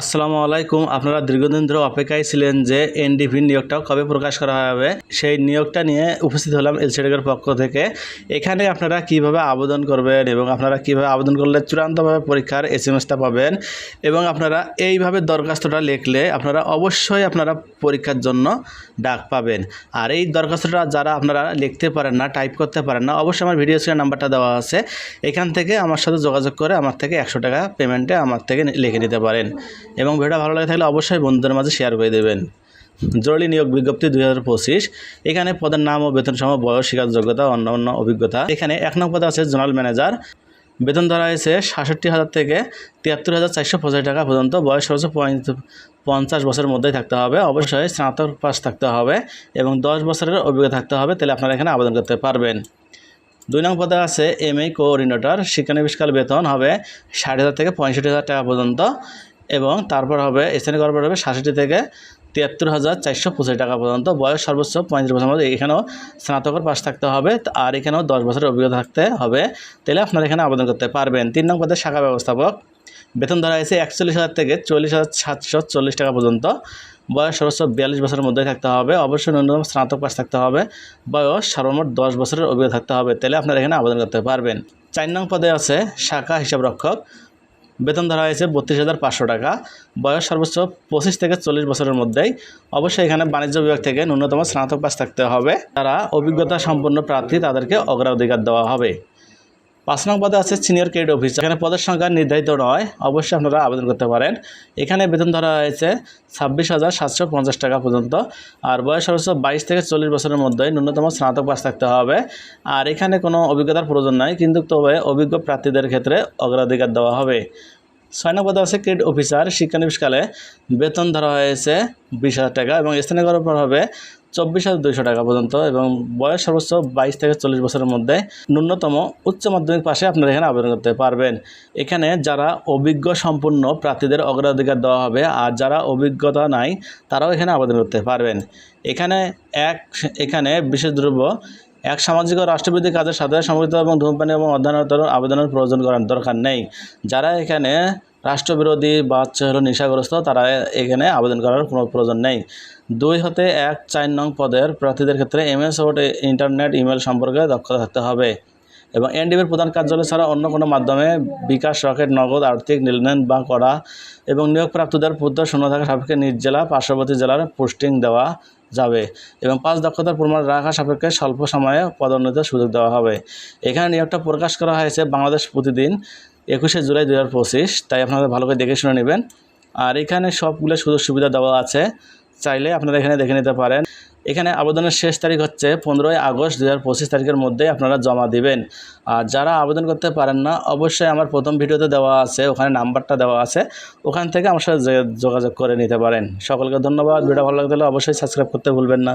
আসসালামু আলাইকুম। আপনারা দীর্ঘদিন ধরে অপেক্ষায় ছিলেন যে এনডিপি নিয়োগটা কবে প্রকাশ করা হবে? সেই নিয়োগটা নিয়ে উপস্থিত হলাম এলসিডিকের পক্ষ থেকে। এখানে আপনারা কীভাবে আবেদন করবেন এবং আপনারা কীভাবে আবেদন করলে চূড়ান্তভাবে পরীক্ষার এস এম এসটা পাবেন এবং আপনারা এইভাবে দরখাস্তটা লিখলে আপনারা অবশ্যই আপনারা পরীক্ষার জন্য ডাক পাবেন। আর এই দরখাস্তটা যারা আপনারা লিখতে পারেন না, টাইপ করতে পারেন না, অবশ্যই আমার ভিডিও স্ক্রিনে নাম্বারটা দেওয়া আছে। এখান থেকে আমার সাথে যোগাযোগ করে আমার থেকে একশো টাকা পেমেন্টে আমার থেকে লিখে নিতে পারেন। এবং ভিডিওটা ভালো লাগে থাকলে অবশ্যই বন্ধুদের মাঝে শেয়ার করে দেবেন। জরুরি নিয়োগ বিজ্ঞপ্তি দুই হাজার পঁচিশ। এখানে পদের নাম ও বেতন সম, বয়স শিকার যোগ্যতা অন্য অন্য অভিজ্ঞতা। এখানে এক নম্বর পদে আছে জোনাল ম্যানেজার। বেতন ধরা হয়েছে সাতষট্টি হাজার থেকে তিয়াত্তর হাজার চারশো পঁচাশি টাকা পর্যন্ত। বয়স হচ্ছে পঞ্চাশ বছরের মধ্যেই থাকতে হবে। অবশ্যই স্নাতক পাস থাকতে হবে এবং দশ বছরের অভিজ্ঞতা থাকতে হবে। তাহলে আপনারা এখানে আবেদন করতে পারবেন। দুই নং পদে আছে এম এ কোঅর্ডিনেটর শিক্ষানবিষ্কাল বেতন হবে ষাট হাজার থেকে পঁয়ষট্টি হাজার টাকা পর্যন্ত। এবং তারপর হবে, স্থানীয় কর্মকর্তা হবে সাতষট্টি থেকে তিয়াত্তর হাজার চারশো পঁচিশ টাকা পর্যন্ত। বয়স সর্বোচ্চ পঁয়ত্রিশ বছর মধ্যে। এখানেও স্নাতকের পাশ থাকতে হবে। আর এখানেও দশ বছরের অভিজ্ঞতা থাকতে হবে। তাহলে আপনারা এখানে আবেদন করতে পারবেন। তিন নং পদে শাখা ব্যবস্থাপক। বেতন ধরা হয়েছে একচল্লিশ হাজার থেকে চল্লিশ হাজার সাতশো চল্লিশ টাকা পর্যন্ত। বয়স সর্বোচ্চ বিয়াল্লিশ বছরের মধ্যে থাকতে হবে। অবশ্যই ন্যূনতম স্নাতক পাস থাকতে হবে। বয়স সর্বমোট দশ বছরের অভিজ্ঞতা থাকতে হবে। তাহলে আপনারা এখানে আবেদন করতে পারবেন। চার নং পদে আছে শাখা হিসাব রক্ষক বেতন ধরা হয়েছে বত্রিশ হাজার পাঁচশো টাকা। বয়স সর্বোচ্চ পঁচিশ থেকে চল্লিশ বছরের মধ্যেই। অবশ্যই এখানে বাণিজ্য বিভাগ থেকে ন্যূনতম স্নাতক পাস থাকতে হবে। তারা অভিজ্ঞতা সম্পন্ন প্রার্থী তাদেরকে অগ্রাধিকার দেওয়া হবে। পাঁচ নং পদে আছে সিনিয়র ক্রেডিট অফিসার। এখানে পদের সংখ্যা নির্ধারিত নয়, অবশ্যই আপনারা আবেদন করতে পারেন। এখানে বেতন ধরা হয়েছে ছাব্বিশ হাজার সাতশো পঞ্চাশ টাকা পর্যন্ত। আর বয়স সর্বোচ্চ বাইশ থেকে চল্লিশ বছরের মধ্যে ন্যূনতম স্নাতক পাস থাকতে হবে। আর এখানে কোনো অভিজ্ঞতার প্রয়োজন নাই, কিন্তু তবে অভিজ্ঞ প্রার্থীদের ক্ষেত্রে অগ্রাধিকার দেওয়া হবে। ছয় নম্বর পদে আছে ক্রেডিট অফিসার। শিক্ষানবিশকালে বেতন ধরা হয়েছে বিশ হাজার টাকা এবং স্থানীয় করার হবে চব্বিশ হাজার দুইশো টাকা পর্যন্ত এবং বয়স সর্বোচ্চ বাইশ থেকে চল্লিশ বছরের মধ্যে ন্যূনতম উচ্চ মাধ্যমিক পাশে আপনারা এখানে আবেদন করতে পারবেন। এখানে যারা অভিজ্ঞ সম্পূর্ণ প্রার্থীদের অগ্রাধিকার দেওয়া হবে আর যারা অভিজ্ঞতা নাই তারাও এখানে আবেদন করতে পারবেন। এখানে এক, এখানে বিশেষ দ্রব্য এক সামাজিক ও রাষ্ট্রবিধি কাজের সাথে সম্পৃক্ত এবং ধূমপানি এবং অধ্যয়নতর আবেদনের প্রয়োজন করার দরকার নেই। যারা এখানে রাষ্ট্রবিরোধী বা হলো নেশাগ্রস্ত, তারা এখানে আবেদন করার কোনো প্রয়োজন নেই। দুই হতে এক চার নং পদের প্রার্থীদের ক্ষেত্রে এমএস ওট ইন্টারনেট ইমেল সম্পর্কে দক্ষতা থাকতে হবে। এবং এনডিবির প্রধান কার্যালয় ছাড়া অন্য কোনো মাধ্যমে বিকাশ, রকেট, নগদ, আর্থিক লেনদেন বা করা এবং নিয়োগপ্রাপ্তদের পুত্র শূন্য থাকা সাপেক্ষে নিজ জেলা, পার্শ্ববর্তী জেলার পোস্টিং দেওয়া যাবে এবং পাঁচ দক্ষতার প্রমাণ রাখা সাপেক্ষে স্বল্প সময়ে পদোন্নতির সুযোগ দেওয়া হবে। এখানে নিয়োগটা প্রকাশ করা হয়েছে বাংলাদেশ প্রতিদিন একুশে জুলাই দু হাজার পঁচিশ, তাই আপনারা ভালো করে দেখে শুনে নেবেন। আর এখানে সবগুলো সুযোগ সুবিধা দেওয়া আছে, চাইলে আপনারা এখানে দেখে নিতে পারেন। এখানে আবেদনের শেষ তারিখ হচ্ছে পনেরোই আগস্ট দু হাজার পঁচিশ তারিখের মধ্যে আপনারা জমা দিবেন। আর যারা আবেদন করতে পারেন না, অবশ্যই আমার প্রথম ভিডিওতে দেওয়া আছে, ওখানে নাম্বারটা দেওয়া আছে। ওখান থেকে আমার সাথে যোগাযোগ করে নিতে পারেন। সকলকে ধন্যবাদ। ভিডিও ভালো লাগলে অবশ্যই সাবস্ক্রাইব করতে ভুলবেন না।